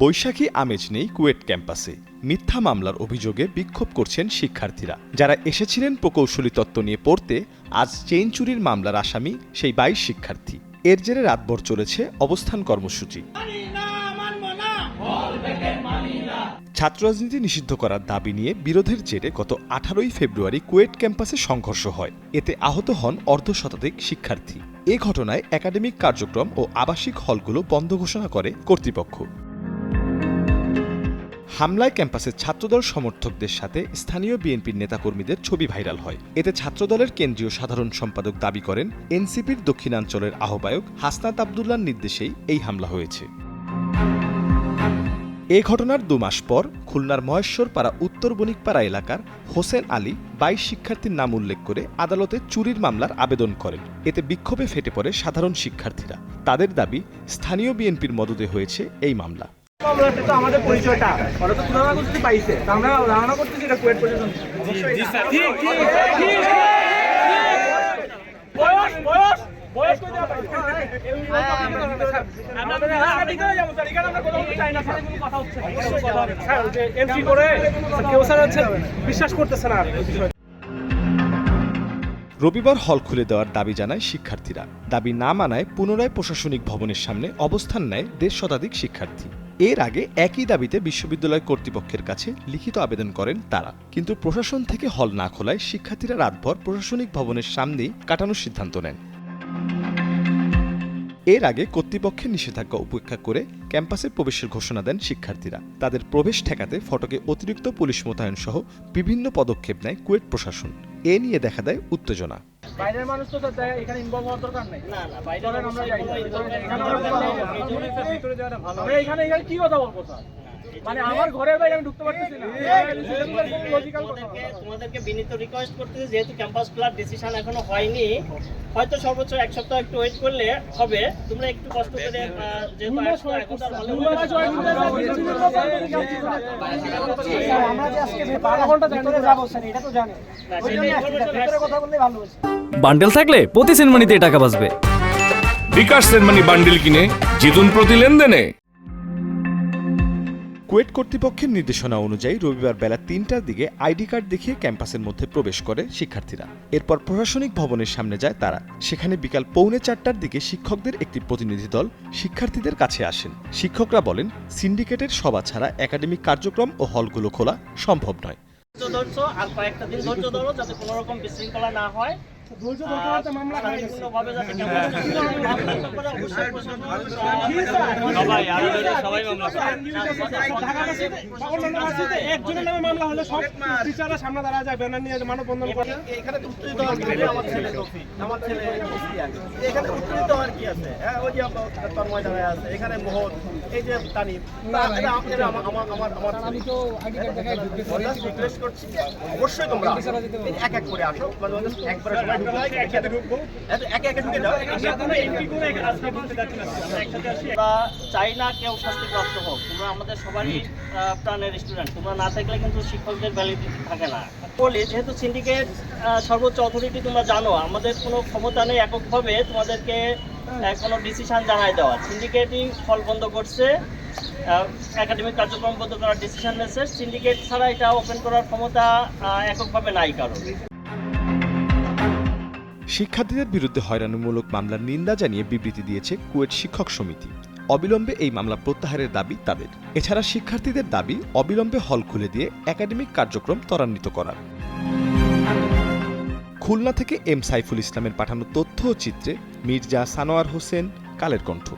বৈশাখী আমেজ নেই কুয়েট ক্যাম্পাসে। মিথ্যা মামলার অভিযোগে বিক্ষোভ করছেন শিক্ষার্থীরা। যারা এসেছিলেন প্রকৌশলী তত্ত্ব নিয়ে পড়তে, আজ চেইন চুরির মামলার আসামি সেই বাইশ শিক্ষার্থী। এর জেরে রাতভর চলেছে অবস্থান কর্মসূচি। ছাত্র রাজনীতি নিষিদ্ধ করার দাবি নিয়ে বিরোধের জেরে গত আঠারোই ফেব্রুয়ারি কুয়েট ক্যাম্পাসে সংঘর্ষ হয়। এতে আহত হন অর্ধ শতাধিক শিক্ষার্থী। এ ঘটনায় একাডেমিক কার্যক্রম ও আবাসিক হলগুলো বন্ধ ঘোষণা করে কর্তৃপক্ষ। হামলায় ক্যাম্পাসের ছাত্রদল সমর্থকদের সাথে স্থানীয় বিএনপির নেতাকর্মীদের ছবি ভাইরাল হয়। এতে ছাত্রদলের কেন্দ্রীয় সাধারণ সম্পাদক দাবি করেন, এনসিপির দক্ষিণাঞ্চলের আহ্বায়ক হাসনাত আবদুল্লার নির্দেশেই এই হামলা হয়েছে। এ ঘটনার দু মাস পর খুলনার মহেশ্বরপাড়া উত্তর বণিকপাড়া এলাকার হোসেন আলী বাইশ শিক্ষার্থীর নাম উল্লেখ করে আদালতে চুরির মামলার আবেদন করেন। এতে বিক্ষোভে ফেটে পড়ে সাধারণ শিক্ষার্থীরা। তাদের দাবি, স্থানীয় বিএনপির মদদে হয়েছে এই মামলা। আমাদের পরিচয়টা। ওরা তো তুলনা করতে পাইছে। আমরা ধারণা করতেছি এটা কুয়েট প্রশাসন জি স্যার। ঠিক ঠিক ঠিক বয়স বয়স বয়স কই দেওয়া পাইছে? আমাদের এদিকে যাব স্যার। এখানে আমরা কথা বলতে চাই না স্যার। কথা হচ্ছে স্যার যে এন্ট্রি করে কেউ স্যার হচ্ছে বিশ্বাস করতেছে না রবিবার হল খুলে দেওয়ার দাবি জানায় শিক্ষার্থীরা। দাবি না মানায় পুনরায় প্রশাসনিক ভবনের সামনে অবস্থান নেয় দেড় শতাধিক শিক্ষার্থী। এর আগে একই দাবিতে বিশ্ববিদ্যালয় কর্তৃপক্ষের কাছে লিখিত আবেদন করেন তারা। কিন্তু প্রশাসন থেকে হল না খোলায় শিক্ষার্থীরা রাতভর প্রশাসনিক ভবনের সামনেই কাটানোর সিদ্ধান্ত নেন। এর আগে কর্তৃপক্ষের নিষেধাজ্ঞা উপেক্ষা করে ক্যাম্পাসে প্রবেশের ঘোষণা দেন শিক্ষার্থীরা। তাদের প্রবেশ ঠেকাতে ফটকে অতিরিক্ত পুলিশ মোতায়েন সহ বিভিন্ন পদক্ষেপ নেয় কুয়েট প্রশাসন। এ নিয়ে দেখা দেয় উত্তেজনা। বাইরের মানুষ তো এখানে ইনভলভ হওয়ার দরকার নেই। না না আমরা এখানে এখানে এখানে কি কথা বলব স্যার? মানে আমার ঘরের বাইরে আমি ঢুকতে পারতেছি না। তোমাদেরকে বিনীত রিকোয়েস্ট করতেছি যেহেতু ক্যাম্পাস খোলার ডিসিশন এখনও হয়নি হয়তো সর্বোচ্চ এক সপ্তাহ একটু ওয়েট করলে হবে। তোমরা একটু কষ্ট করে বান্ডেল থাকলে প্রতি সেনমানিতে টাকা বাঁচবে। বিকাশ সেনমানি বান্ডিল কিনে জিতুন প্রতি লেনদেনে। কুয়েট কর্তৃপক্ষের নির্দেশনা অনুযায়ী রবিবার বেলা তিনটার দিকে আইডি কার্ড দেখিয়ে ক্যাম্পাসের মধ্যে প্রবেশ করে শিক্ষার্থীরা। এরপর প্রশাসনিক ভবনের সামনে যায় তারা। সেখানে বিকাল পৌনে চারটার দিকে শিক্ষকদের একটি প্রতিনিধি দল শিক্ষার্থীদের কাছে আসেন। শিক্ষকরা বলেন সিন্ডিকেটের সভা ছাড়া একাডেমিক কার্যক্রম ও হলগুলো খোলা সম্ভব নয়। ধৈর্য ধরছো আর কয়েকটা দিন ধৈর্য ধরো যাতে কোনো রকম বিশৃঙ্খলা না হয়। ভার্সিটিতে একজনের নামে মামলা হলে সব টিচাররা সামনে দাঁড়ায় যায় ব্যানার নিয়ে মানববন্ধন করে। এখানে উত্তেজিত হওয়ার কি আছে? আমার ছেলে আমার ছেলে এখানে উত্তেজিত হওয়ার কি আছে? হ্যাঁ, ওই যে তন্ময় দাঁড়ায় আছে, এখানে মোহন, এই যে তানিম। তা এরা আম- এরা আমার- আমার- আমার- আমার ছেলে। ওরা request করছি। যে অবশ্যই তোমরা আসো। এক এক করে আসো। মানে একবারে আমরা চাই না কেউ শাস্তিপ্রাপ্ত হোক। তোমরা আমাদের সবারই প্রাণের স্টুডেন্ট তোমরা না থাকলে কিন্তু শিক্ষকদের ভ্যালিডিটি থাকে না। বলি যেহেতু সিন্ডিকেট সর্বোচ্চ অথরিটি তোমরা জানো আমাদের কোনো ক্ষমতা নেই এককভাবে তোমাদেরকে কোনো ডিসিশন জানাই দেওয়া সিন্ডিকেটই ফল বন্ধ করছে। একাডেমিক কার্যক্রম বন্ধ করার ডিসিশন নিয়েছে। সিন্ডিকেট ছাড়া এটা ওপেন করার ক্ষমতা এককভাবে নাই কারণ শিক্ষার্থীদের বিরুদ্ধে হয়রানিমূলক মামলার নিন্দা জানিয়ে বিবৃতি দিয়েছে কুয়েট শিক্ষক সমিতি। অবিলম্বে এই মামলা প্রত্যাহারের দাবি তাদের। এছাড়া শিক্ষার্থীদের দাবি, অবিলম্বে হল খুলে দিয়ে একাডেমিক কার্যক্রম ত্বরান্বিত করার। খুলনা থেকে এম সাইফুল ইসলামের পাঠানো তথ্য ও চিত্রে মির্জা সানোয়ার হোসেন, কালের কণ্ঠ।